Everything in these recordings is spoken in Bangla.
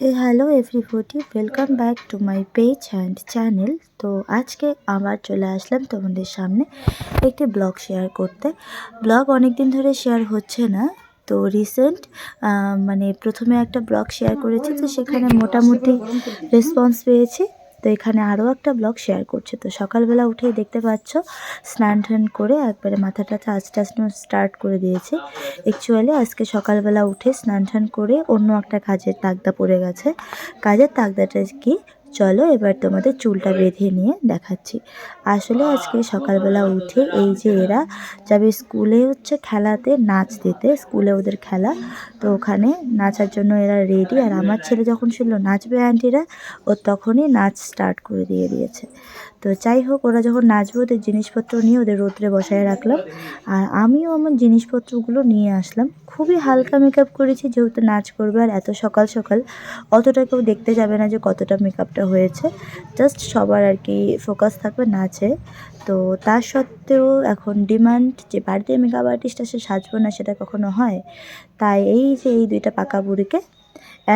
Hello everybody welcome back to my page and channel তো আজকে আবার চলে আসলাম তোমাদের সামনে একটি ব্লগ শেয়ার করতে। ব্লগ অনেক দিন ধরে শেয়ার হচ্ছে না। তো রিসেন্ট মানে প্রথমে একটা ব্লগ শেয়ার করেছি, তো সেখানে মোটামুটি রেসপন্স পেয়েছি। তো এখানে আরও একটা ব্লগ শেয়ার করছে। তো সকালবেলা উঠেই দেখতে পাচ্ছ, স্নান টান করে একবারে মাথাটা আস্তে আস্তে স্টার্ট করে দিয়েছে। অ্যাকচুয়ালি আজকে সকালবেলা উঠে স্নান টান করে অন্য একটা কাজের তাগদা পড়ে গেছে। কাজের তাগদাটা কি? চলো এবার তোমাদের চুলটা বেঁধে নিয়ে দেখাচ্ছি। আসলে আজকে সকালবেলা উঠে এই যে এরা যাবে স্কুলে হচ্ছে খেলাতে নাচ দিতে, স্কুলে ওদের খেলা। তো ওখানে নাচার জন্য এরা রেডি আর আমার ছেলে যখন শুনলো, নাচবে আন্টিরা ও তখনই নাচ স্টার্ট করে দিয়ে দিয়েছে। তো যাই হোক, ওরা যখন নাচবে, ওদের জিনিসপত্র নিয়ে ওদের রোদ্রে বসায় রাখলাম। আর আমিও আমার জিনিসপত্রগুলো নিয়ে আসলাম। খুবই হালকা মেকআপ করেছি, যেহেতু নাচ করবে আর এত সকাল সকাল, অতটা কেউ দেখতে যাবে না যে কতটা মেকআপটা হয়েছে। জাস্ট সবার আর কি ফোকাস থাকবে নাচে। তো তার সত্ত্বেও এখন ডিমান্ড যে বাড়িতে মেকআপ আর্টিস্ট আসে সাজবো না, সেটা কখনো হয়? তাই এই যে এই দুইটা পাকা বুড়িকে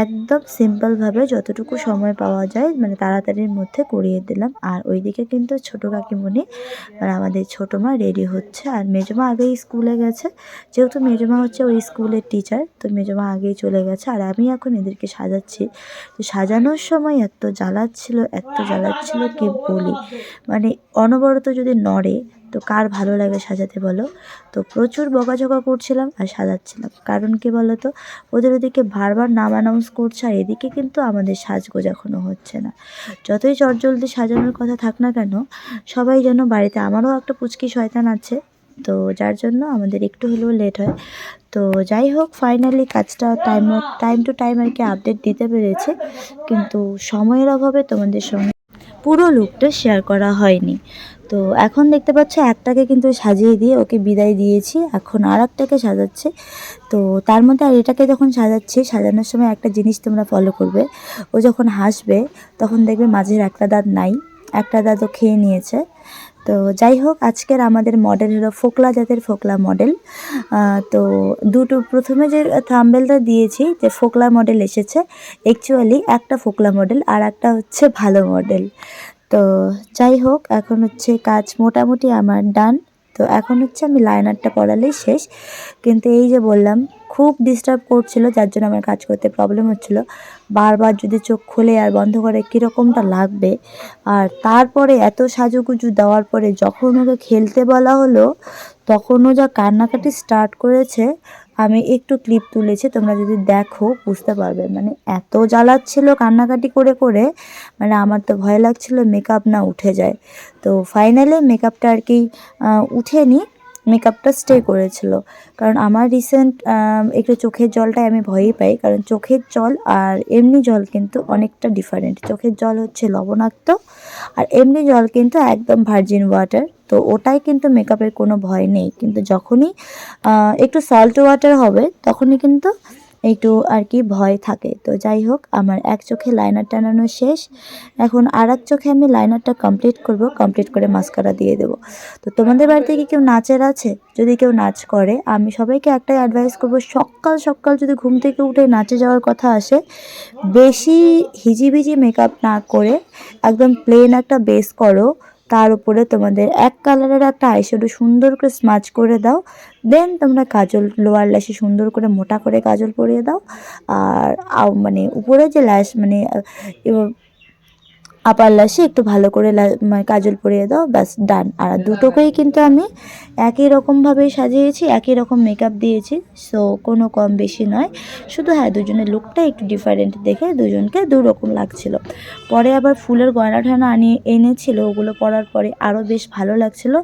একদম সিম্পলভাবে যতটুকু সময় পাওয়া যায় মানে তাড়াতাড়ির মধ্যে করিয়ে দিলাম। আর ওইদিকে কিন্তু ছোটো কাকিমণি আর আমাদের ছোটো মা রেডি হচ্ছে। আর মেজমা আগেই স্কুলে গেছে। যেহেতু মেজমা হচ্ছে ওই স্কুলের টিচার তো মেজমা আগেই চলে গেছে। আর আমি এখন এদেরকে সাজাচ্ছি। তো সাজানোর সময় এত জ্বালাচ্ছিল এত জ্বালাচ্ছিল কি বলি? মানে অনবরত যদি নড়ে, তো কার ভালো লাগে সাজাতে বলো? তো প্রচুর বকাঝকা করছিলাম আর সাজাচ্ছিলাম। কারণ কি বলো তো ওদের ওদিকে বারবার নাম অ্যানাউন্স করছে আর এদিকে কিন্তু আমাদের সাজগোজ এখনও হচ্ছে না। যতই চটজলদি সাজানোর কথা থাক না কেন, সবাই যেন বাড়িতে আমারও একটা পুচকি শয়তান আছে। তো যার জন্য আমাদের একটু হলেও লেট হয়। তো যাই হোক ফাইনালি কাজটা টাইম টাইম টু টাইম আর কি আপডেট দিতে পেরেছে। কিন্তু সময়ের অভাবে তোমাদের সঙ্গে পুরো লুকটা শেয়ার করা হয়নি। তো এখন দেখতে পাচ্ছ, একটাকে কিন্তু সাজিয়ে দিয়ে ওকে বিদায় দিয়েছি। এখন আর একটাকে সাজাচ্ছে। তো তার মধ্যে আর এটাকে যখন সাজাচ্ছে, সাজানোর সময় একটা জিনিস তোমরা ফলো করবে। ও যখন হাসবে, তখন দেখবে মাঝের একটা দাঁত নাই। একটা দাঁতও খেয়ে নিয়েছে। তো যাই হোক, আজকের আমাদের মডেল হলো ফোকলা জাতের ফোকলা মডেল তো দুটো, প্রথমে যে থাম্বেলটা দিয়েছি যে ফোকলা মডেল এসেছে অ্যাকচুয়ালি একটা ফোকলা মডেল আর একটা হচ্ছে ভালো মডেল তো যাই হোক, এখন হচ্ছে কাজ মোটামুটি আমার ডান তো এখন হচ্ছে আমি লাইনারটা পড়ালেই শেষ। কিন্তু এই যে বললাম খুব ডিস্টার্ব করছিল, যার জন্য আমার কাজ করতে প্রবলেম হচ্ছিল। বারবার যদি চোখ খুলে আর বন্ধ করে কীরকমটা লাগবে? আর তারপরে এত সাজুগুজু দেওয়ার পরে যখন ওকে খেলতে বলা হলো তখনও যা কান্নাকাটি স্টার্ট করেছে, আমি একটু ক্লিপ তুলেছি, তোমরা যদি দেখো বুঝতে পারবে। মানে এত জ্বালাচ্ছিল কান্নাকাটি করে করে মানে আমার তো ভয় লাগছিল মেকআপ না উঠে যায়। তো ফাইনালি মেকআপটা আর কি উঠেনি। মেকআপটা স্টে করেছিল। কারণ আমার রিসেন্ট একটু চোখের জলটাই আমি ভয়ই পাই। কারণ চোখের জল আর এমনি জল কিন্তু অনেকটা ডিফারেন্ট চোখের জল হচ্ছে লবণাক্ত আর এমনি জল কিন্তু একদম ভার্জিন ওয়াটার তো ওটাই কিন্তু মেকআপের কোনো ভয় নেই। কিন্তু যখনই একটু সল্ট ওয়াটার হবে, তখনই কিন্তু একটু আর কি ভয় থাকে। তো যাই হোক, আমার এক চোখে লাইনার টানানো শেষ। এখন আর এক চোখে আমি লাইনারটা কমপ্লিট করব কমপ্লিট করে মাস্কারা দিয়ে দেবো। তো তোমাদের বাড়িতে কি কেউ নাচের আছে? যদি কেউ নাচ করে, আমি সবাইকে একটাই অ্যাডভাইস করব, সকাল সকাল যদি ঘুম থেকে উঠে নাচে যাওয়ার কথা আসে, বেশি হিজিবিজি মেকআপ না করে একদম প্লেন একটা বেস করো। তার উপরে তোমাদের এক কালারের একটা আইশ্যাডো সুন্দর করে স্মাচ করে দাও। দেন তোমরা কাজল, লোয়ার ল্যাশে সুন্দর করে মোটা করে কাজল পরিয়ে দাও। আর মানে উপরে যে ল্যাশ মানে আপার লাশে একটু ভালো করে মানে কাজল পরিয়ে দাও ব্যাস ডান আর দুটোকেই কিন্তু আমি একই রকমভাবেই সাজিয়েছি একই রকম মেকআপ দিয়েছি সো কোনো কম বেশি নয়। শুধু হ্যাঁ দুজনের লুকটা একটু ডিফারেন্ট দেখে দুজনকে দু রকম লাগছিল। পরে আবার ফুলের গয়না ঠানা আনিয়ে এনেছিল ওগুলো পরার পরে আরও বেশ ভালো লাগছিল।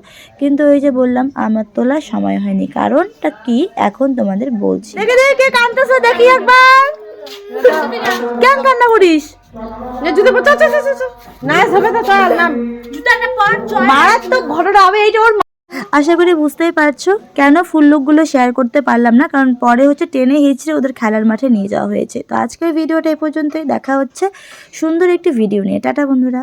কিন্তু ওই যে বললাম আমার তোলা সময় হয়নি। কারণটা কি? এখন তোমাদের বলছি। দেখি একবার। কেন কান্না করিস? মারাত্মক ঘটনা হবে এইটা ওর আশা করি বুঝতেই পারছ কেন ফুল লুকগুলো শেয়ার করতে পারলাম না কারণ পরে হচ্ছে টেনে হিচড়ে ওদের খেলার মাঠে নিয়ে যাওয়া হয়েছে। তো আজকের ভিডিওটা এই পর্যন্তই দেখা হচ্ছে সুন্দর একটি ভিডিও নিয়ে। টাটা বন্ধুরা।